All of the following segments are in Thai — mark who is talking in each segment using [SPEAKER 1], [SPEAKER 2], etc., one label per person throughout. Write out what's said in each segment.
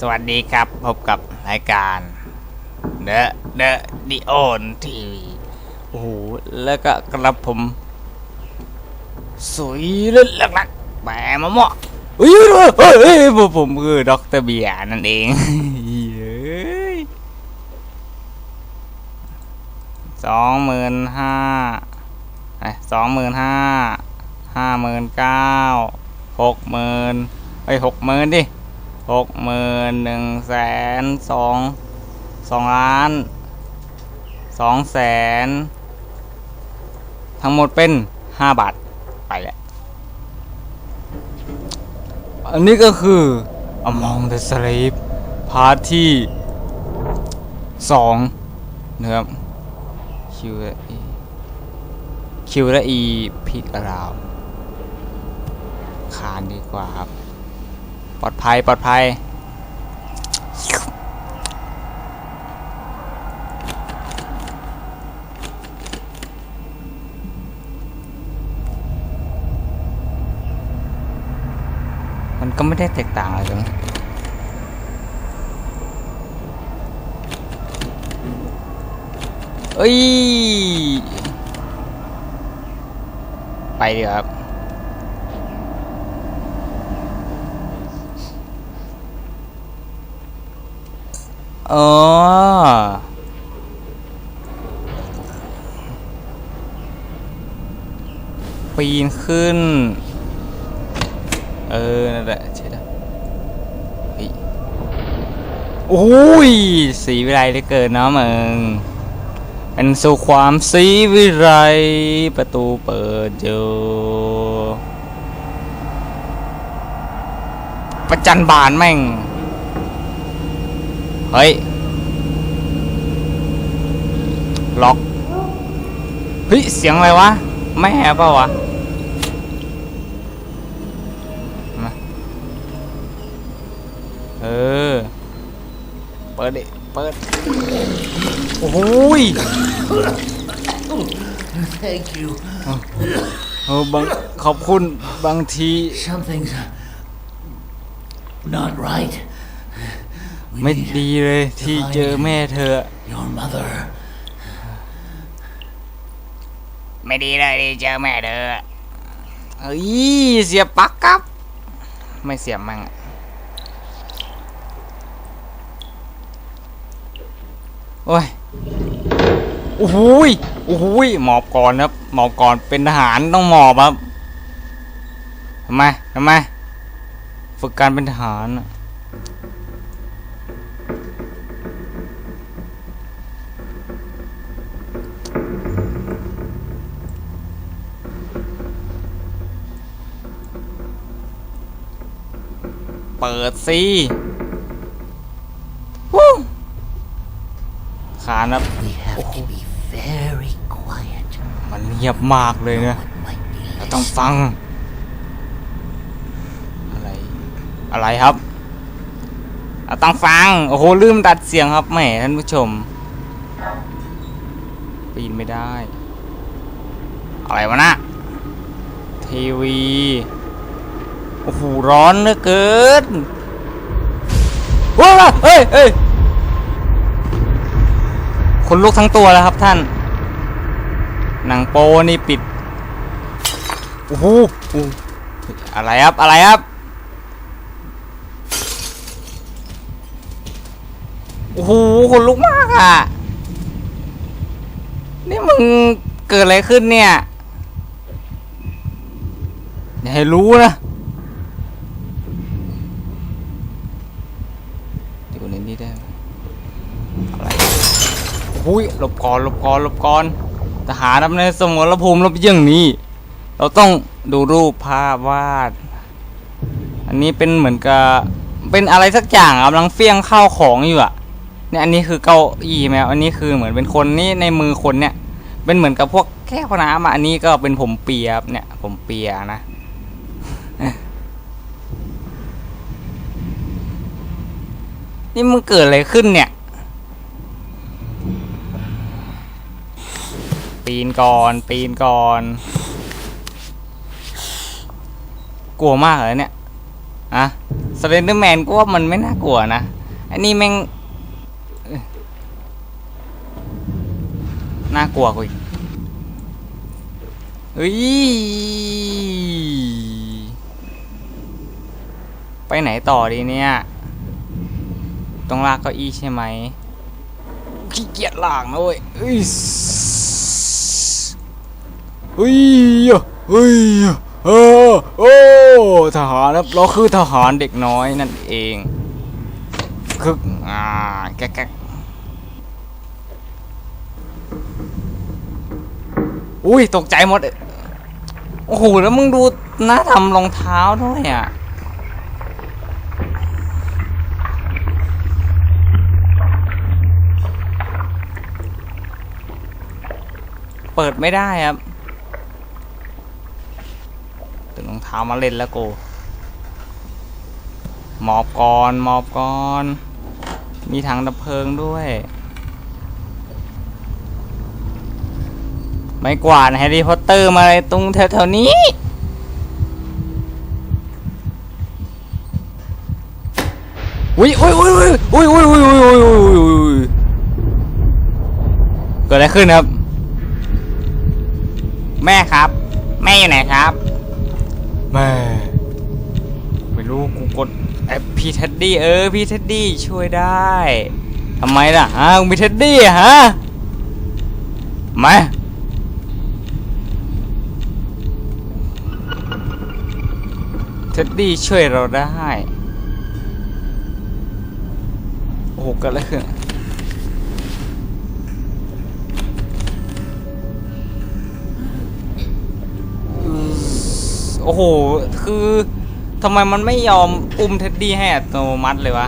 [SPEAKER 1] สวัสดีครับพบกับรายการ The The The On TV โอ้โหแล้วก็กระผม สวยเล่นหลักๆแหมมะม่วงเฮ้ยเฮ้ยเฮ้ยผมผมคือด็อกเตอร์เบียนั่นเองเฮ้ยสองหมื่นห้าสองหมื่นห้าห้าหมื่นเก้าหกหมื่นเอ้หกหมื่นดิ หกหมื่นหนึ่งแสนสองสองล้านสองแสนทั้งหมดเป็นห้าบาท ไปแล้วอันนี้ก็คือ Among the Sleep พาร์ทที่สองนะครับคิวและอีคิวและอีพิกราวคานดีกว่าครับ ปลอดภัยปลอดภัยมันก็ไม่ได้แตกต่างอะไรกันเอ้ย ไปดีครับ อ๋อปีนขึ้น เออ นั่นแหละใช่ได้เฮ้ยโอ้ย สีวิไลเหลือเกินนะมึงเป็นสู่ความสีวิไลประตูเปิดอยู่ประจันบานแม่ง เฮ้ย ล็อกเฮ้ยเสียงอะไรวะแม่เปล่าวะเออ เปิดดิ เปิด โอ้โหย
[SPEAKER 2] Thank you.
[SPEAKER 1] เออบางขอบคุณบางที
[SPEAKER 2] Something's not right. We
[SPEAKER 1] ไม่
[SPEAKER 2] need
[SPEAKER 1] ดีเลยที่เจอแม่เธอ
[SPEAKER 2] your mother.
[SPEAKER 1] ไม่ดีเลยเจอแม่เธอเอ้ยเสียบปลั๊กครับ ไม่เสียบมั่งอะโอ้ยโอ้โหยโอ้โหยหมอบก่อนครับ หมอบก่อนเป็นทหารต้องหมอบครับทำไมทำไมฝึกการเป็นทหารอะ เปิดสิวู้ขานครับ
[SPEAKER 2] We have to be very quiet.
[SPEAKER 1] มันเงียบมากเลยนะ
[SPEAKER 2] It might be
[SPEAKER 1] เราต้องฟัง อะไร อะไรครับเราต้องฟัง โอ้โห ลืมตัดเสียงครับแหมท่านผู้ชมปีนไม่ได้ อะไรวะนะทีวี โอ้โหร้อนเหลือเกินว้าวเฮ้ยเฮ้ยคนลุกทั้งตัวแล้วครับท่าน หนังโปนี่ปิดโอ้โหโอ้โหอะไรครับ อะไรครับ โอ้โหคนลุกมากอะ นี่มึงเกิดอะไรขึ้นเนี่ย อย่าให้รู้นะอยู่ในนี้ได้ไหมอะไร โอ้ยหลบก่อนหลบก่อนหลบก่อนทหารนำในสมรภูมิรบอย่างนี้ เราต้องดูรูปภาพวาด อันนี้เป็นเหมือนกับเป็นอะไรสักอย่างกำลังเฟี้ยงข้าวของอยู่อะเนี่ยอันนี้คือเก้าอี้แมวอันนี้คือเหมือนเป็นคนนี่ในมือคนเนี่ย เป็นเหมือนกับพวกแก้วน้ำอะอันนี้ก็เป็นผมเปียบเนี่ยผมเปียนะนี่มึงเกิดอะไรขึ้นเนี่ย ปีนก่อน ปีนก่อน กลัวมากเลยเนี่ยอะสเลนเดอร์แมนก็ว่ามันไม่น่ากลัวนะ อันนี้แม่ง น่ากลัวกว่าอีกเฮ้ย ไปไหนต่อดีเนี่ย ต้องลากเก้าอี้ใช่ไหมขี้เกียจลากนะเว้ย เอ้ยเฮ้ยเฮ้ยเออโอ้ทหารครับเราคือทหารเด็กน้อยนั่นเองคืออ่าแก๊กอุ้ยตกใจหมดโอ้โหแล้วมึงดูหน้าทำรองเท้าด้วยอะเปิดไม่ได้ครับตึงรองเท้ามาเล่นแล้วกูหมอบก่อนหมอบก่อน มีถังดับเพลิงด้วย ไม่กวาดแฮร์รี่พอตเตอร์มาอะไรตรงแถวๆนี้อุ้ยอุ้ยอุ้ยอุ้ยอุ้ยอุ้ยอุ้ยอุ้ยอุ้ยอุ้ยเกิดอะไรขึ้นครับ แม่ครับ แม่อยู่ไหนครับ แม่ไม่รู้กูกดแอปพี่เท็ดดี้เออพี่เท็ดดี้ช่วยได้ทำไมล่ะฮะมีเท็ดดี้อะฮะมาเท็ดดี้ช่วยเราได้โอ้โหเกิดอะไโอ้โห คือทำไมมันไม่ยอมอุ้มเท็ดดี้ให้อัตโนมัติเลยวะ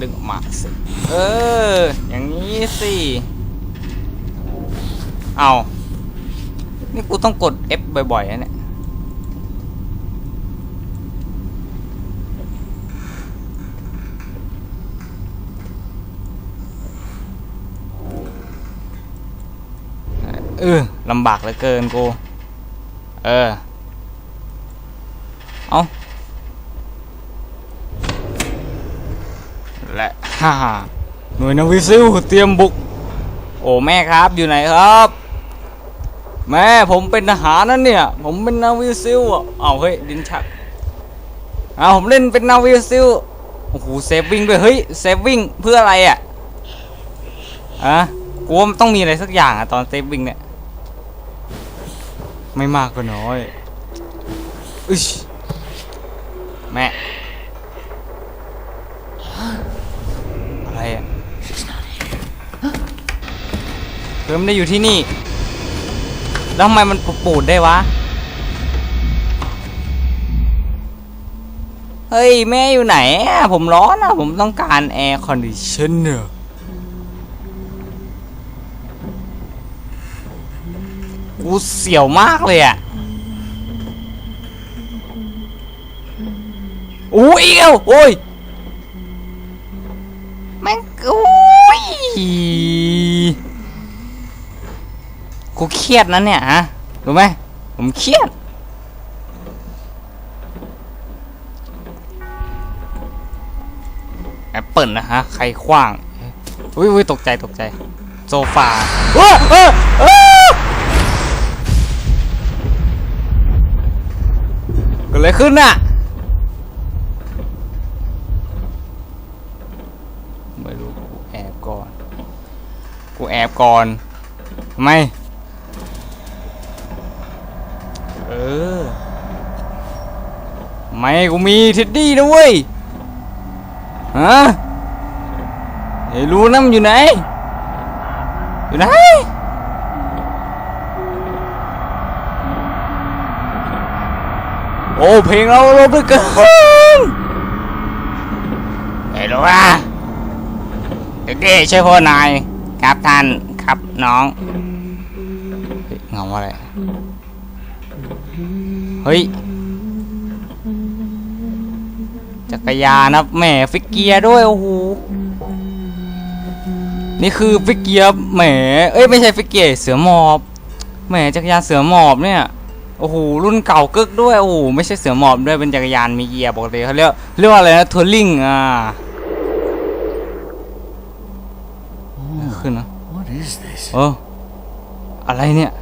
[SPEAKER 1] ดึงออกมาสิ เออ อย่างนี้สิ เอา นี่กูต้องกด F บ่อยๆนะเนี่ย เออลำบากเหลือเกินกู เออ เอา และฮ่าหน่วยนาวิซิลเตรียมบุก โอ้แม่ครับอยู่ไหนครับ แม่ผมเป็นทหารนั่นเนี่ย ผมเป็นนาวิซิลอะเอาเฮ้ยดินชักเอาผมเล่นเป็นนาวิซิลโอ้โหเซฟวิ่งด้วยเฮ้ยเซฟวิ่งเพื่ออะไรอะอะกูว่ามันต้องมีอะไรสักอย่างอะตอนเซฟวิ่งเนี่ยไม่มากก็น้อยอึชแม่ อะไรอะเพิ่มได้อยู่ที่นี่ แล้วทำไมมันปูดๆได้วะ เฮ้ย แม่อยู่ไหนอะผมร้อนอะผมต้องการแอร์คอนดิชันเนอร์กูเสียวมากเลยอะโอ้ยเอ้วโอ้ยแม่ง โอ้ยกูเครียดนะเนี่ยฮะรู้ไหมผมเครียด แอปเปิลนะฮะ ใครคว้าง อุ้ยอุ้ยตกใจตกใจ โซฟาเออเออเออเกิดอะไรขึ้นน่ะ ไม่รู้ กูแอบก่อน ก่อนทำไม เออ ไม่กูมีเท็ดดี้นะเว้ย ฮะไอ้รู้น้ำอยู่ไหน อยู่ไหนโอ้เพลงเราลบเหลือเกินไอ้รู้ว่าเด็กๆช่วยพ่อนายครับท่าน ครับน้องเฮ้ยเงาอะไรเฮ้ยจักรยานนะแหมฟิกเกียร์ด้วยโอ้โหนี่คือฟิกเกียร์แหมเอ้ยไม่ใช่ฟิกเกียร์เสือหมอบแหมจักรยานเสือหมอบเนี่ยโอ้โหรุ่นเก่ากึกด้วยโอ้โหไม่ใช่เสือหมอบด้วยเป็นจักรยานมีเกียร์ปกติเขาเรียกเรียกว่าอะไรนะทัวริงอ่าขึ้นนะ เออ อะไรเนี่ย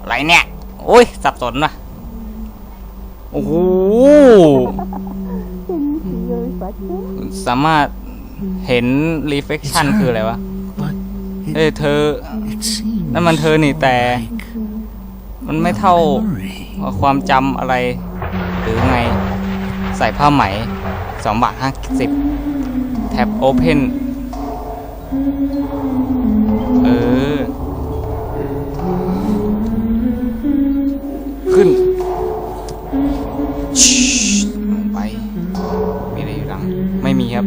[SPEAKER 1] อะไรเนี่ย โอ้ย สับสนว่ะ โอ้โห สามารถเห็น reflection คืออะไรวะ
[SPEAKER 2] But it,
[SPEAKER 1] เอ้ยเธอ
[SPEAKER 2] it seems
[SPEAKER 1] นั่นมันเธอนี่แต่
[SPEAKER 2] like
[SPEAKER 1] มันไม่เท่า
[SPEAKER 2] memory.
[SPEAKER 1] ความจำอะไร หรือไง ใส่ผ้าไหมสองบาทห้าสิบแท็บโอเพน เออ ขึ้นชิไป มีอะไรอยู่หลัง ไม่มีครับ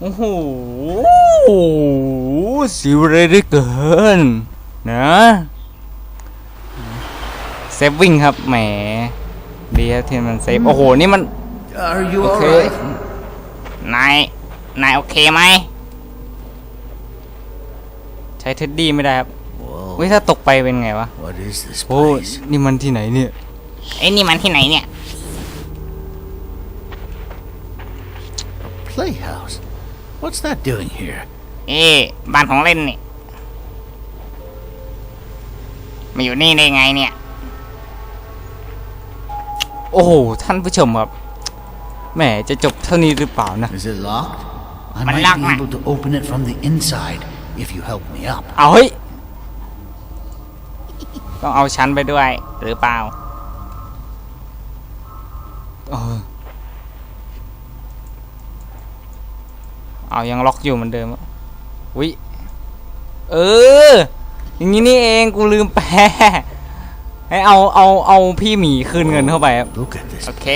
[SPEAKER 1] โอ้โหสิวเลยได้เกิน นะเซฟวิ่งครับ แหมดีครับที่มันเซฟ โอ้โห นี่มัน
[SPEAKER 2] Are you
[SPEAKER 1] โอเค
[SPEAKER 2] alright?
[SPEAKER 1] นาย นายโอเคไหม ใช้เท็ดดี้ไม่ได้ครับ
[SPEAKER 2] Whoa.
[SPEAKER 1] เว้ย ถ้าตกไปเป็นไงวะ
[SPEAKER 2] What is this
[SPEAKER 1] โอ้
[SPEAKER 2] place?
[SPEAKER 1] นี่มันที่ไหนเนี่ย
[SPEAKER 3] ไอ้นี่มันที่ไหนเนี่ย
[SPEAKER 2] Playhouse. What's that doing here?
[SPEAKER 3] เอ๊ะบ้านของเล่นนี่มาอยู่นี่ได้ไงเนี่ย
[SPEAKER 1] โอ้โห ท่านผู้ชมครับ แหมจะจบเท่านี้หรือเปล่านะ
[SPEAKER 2] Is it locked? I
[SPEAKER 3] Mà
[SPEAKER 2] might
[SPEAKER 3] lock
[SPEAKER 2] be
[SPEAKER 3] mà.
[SPEAKER 2] able to open it from the inside if you help me up.
[SPEAKER 1] เอาเฮ้ย ต้องเอาชั้นไปด้วยหรือเปล่าเออเอายังล็อกอยู่เหมือนเดิมอะวิเออ อย่างนี้นี่เองกูลืมแปลให้เอาเอาเอาพี่หมีคืนเงินเข้าไปครับ
[SPEAKER 2] Look at this.
[SPEAKER 3] โอเค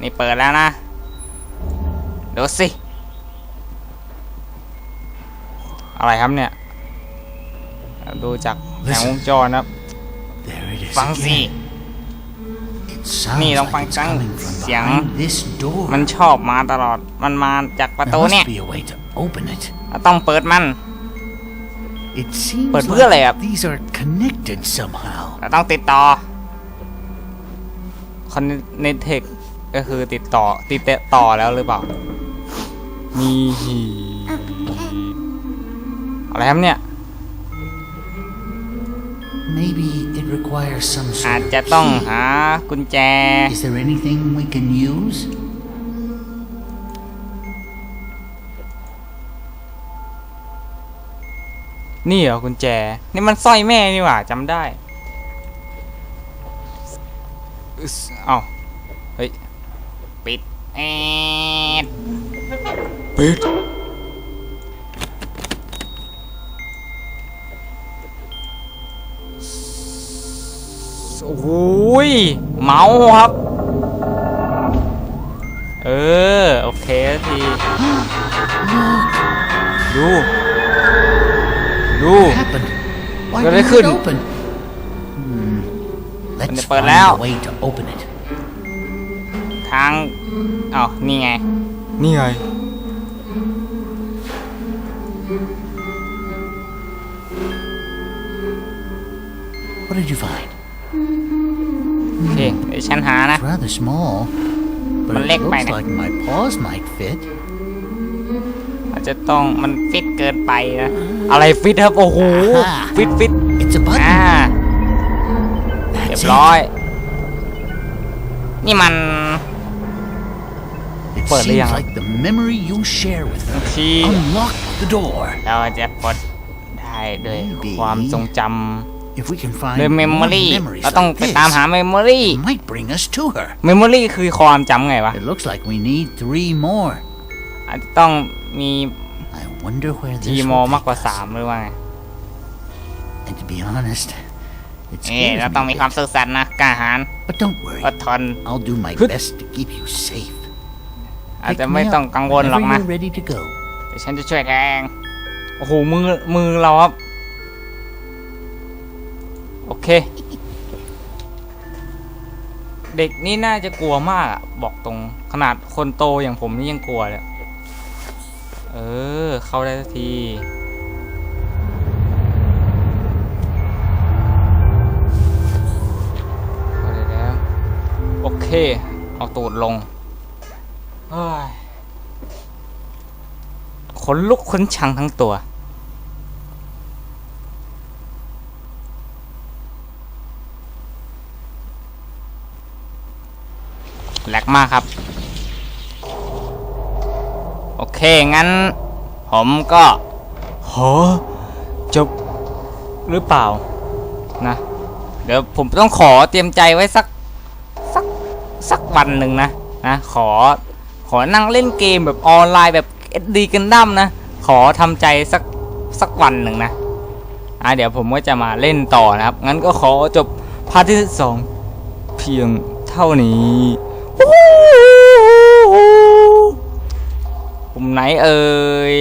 [SPEAKER 3] นี่เปิดแล้วนะ ดูสิ
[SPEAKER 1] อะไรครับเนี่ย ดูจากแผงวงจรนะครับ
[SPEAKER 2] There it is
[SPEAKER 3] ฟังสิ
[SPEAKER 2] again. It sounds
[SPEAKER 3] นี่ลอง
[SPEAKER 2] like
[SPEAKER 3] ฟัง
[SPEAKER 2] it's
[SPEAKER 3] จัง
[SPEAKER 2] coming from
[SPEAKER 3] เสียง
[SPEAKER 2] behind this door.
[SPEAKER 3] มันชอบมาตลอด มันมาจากประ
[SPEAKER 2] There
[SPEAKER 3] ตูเนี่ย
[SPEAKER 2] must be a way to open it.
[SPEAKER 3] เราต้องเปิดมัน
[SPEAKER 2] It seems
[SPEAKER 1] เปิดเพื่ออะไรครับ
[SPEAKER 2] like these are connected somehow.
[SPEAKER 3] เราต้องติดต่อ
[SPEAKER 1] คอนเนเทคก็คือติดต่อติดต่อแล้วหรือเปล่า มีหีอะไรครับเนี่ย
[SPEAKER 2] Maybe it requires some
[SPEAKER 3] อาจ
[SPEAKER 2] sort
[SPEAKER 3] จะ
[SPEAKER 2] of
[SPEAKER 3] ต้อง
[SPEAKER 2] key.
[SPEAKER 3] หากุญแจ
[SPEAKER 2] Is there anything we can use?
[SPEAKER 1] นี่เหรอกุญแจ นี่มันสร้อยแม่นี่หว่าจำได้อึ๊สเอ้าเฮ้ย
[SPEAKER 3] ปิดเอ็ ด
[SPEAKER 1] ปิดโอ้โหยเมาส์ครับ เออ โอเคทีดู ดู
[SPEAKER 2] What happened? Why
[SPEAKER 1] Rồi
[SPEAKER 2] didn't
[SPEAKER 1] đấy
[SPEAKER 2] it
[SPEAKER 1] khuyên.
[SPEAKER 2] open? Hmm. Let's
[SPEAKER 3] Mình ปิด
[SPEAKER 2] find
[SPEAKER 3] แล้ว
[SPEAKER 2] a way to open it.
[SPEAKER 3] ทางอ๋อนี่ไง
[SPEAKER 1] นี่ไง
[SPEAKER 2] What did you find?
[SPEAKER 3] โอเคเดี๋ยวฉันหานะ
[SPEAKER 2] It's rather small, but
[SPEAKER 3] Mình
[SPEAKER 2] it
[SPEAKER 3] lét
[SPEAKER 2] looks
[SPEAKER 3] mày nè.
[SPEAKER 2] like my paws might fit.
[SPEAKER 3] อาจจะต้องมันฟิตเกินไปนะ
[SPEAKER 1] อะไรฟิตครับโอ้โห
[SPEAKER 2] อ่า
[SPEAKER 1] ฟิตฟิต
[SPEAKER 2] It's a
[SPEAKER 3] อ่า
[SPEAKER 2] button.
[SPEAKER 3] เรียบ
[SPEAKER 2] That's
[SPEAKER 3] ร้อย
[SPEAKER 2] it.
[SPEAKER 3] นี่มัน
[SPEAKER 2] It
[SPEAKER 1] Bật đi
[SPEAKER 2] seems
[SPEAKER 1] à?
[SPEAKER 2] like the memory you share with her
[SPEAKER 1] ที่
[SPEAKER 2] unlocked the door.
[SPEAKER 3] เราจะปลดได้ด้วย
[SPEAKER 2] Maybe
[SPEAKER 1] ความทรงจ
[SPEAKER 2] If we can find
[SPEAKER 3] ด้วยเมมโม
[SPEAKER 2] more
[SPEAKER 3] รี่
[SPEAKER 2] memories
[SPEAKER 3] เราต้อง
[SPEAKER 2] like
[SPEAKER 3] ไปตามหา
[SPEAKER 2] this,
[SPEAKER 3] เมมโมรี่
[SPEAKER 2] it might bring us to her. ำ
[SPEAKER 1] เมมโมรี่คือความจำไงวะ
[SPEAKER 2] It looks like we need three more.
[SPEAKER 1] อาจจะต้องมี
[SPEAKER 2] I wonder where
[SPEAKER 1] ที
[SPEAKER 2] this
[SPEAKER 1] มอ
[SPEAKER 2] will
[SPEAKER 1] มากกว่า
[SPEAKER 2] take us.
[SPEAKER 1] สามหรือว่าไง
[SPEAKER 2] And to be honest, it
[SPEAKER 3] เอ๊ะ
[SPEAKER 2] scares
[SPEAKER 3] เราต้องมี
[SPEAKER 2] me.
[SPEAKER 3] ความซื่อสัตย์นะกล้าหาญ
[SPEAKER 2] But don't worry,
[SPEAKER 3] อดทน
[SPEAKER 2] I'll do my
[SPEAKER 1] Hứt.
[SPEAKER 2] best to keep you safe.
[SPEAKER 1] อาจจะไม่ต้องกังวลหรอกนะ
[SPEAKER 3] เดี๋ยวฉันจะช่วยแกอง
[SPEAKER 1] โอ้โหมือมือเราครับโอเค เด็กนี่น่าจะกลัวมากอะบอกตรงขนาดคนโตอย่างผมนี่ยังกลัวเลยเออ เข้าได้ทันทีเอาได้แล้วโอเค เอาตูดลง ขนลุกขนชังทั้งตัว แหลกมากครับ โอเค งั้น ผมก็โหจบหรือเปล่า นะ เดี๋ยวผมต้องขอเตรียมใจไว้สัก สัก สักวันหนึ่งนะ นะ ขอข อนั่งเล่นเกมแบบออนไลน์แบบดีกันดั้มนะ ขอทำใจสักสักวันหนึ่งนะอะเดี๋ยวผมก็จะมาเล่นต่อนะครับ งั้นก็ขอจบพาร์ทที่สองเพียงเท่านี้ผมไหนเอ่ย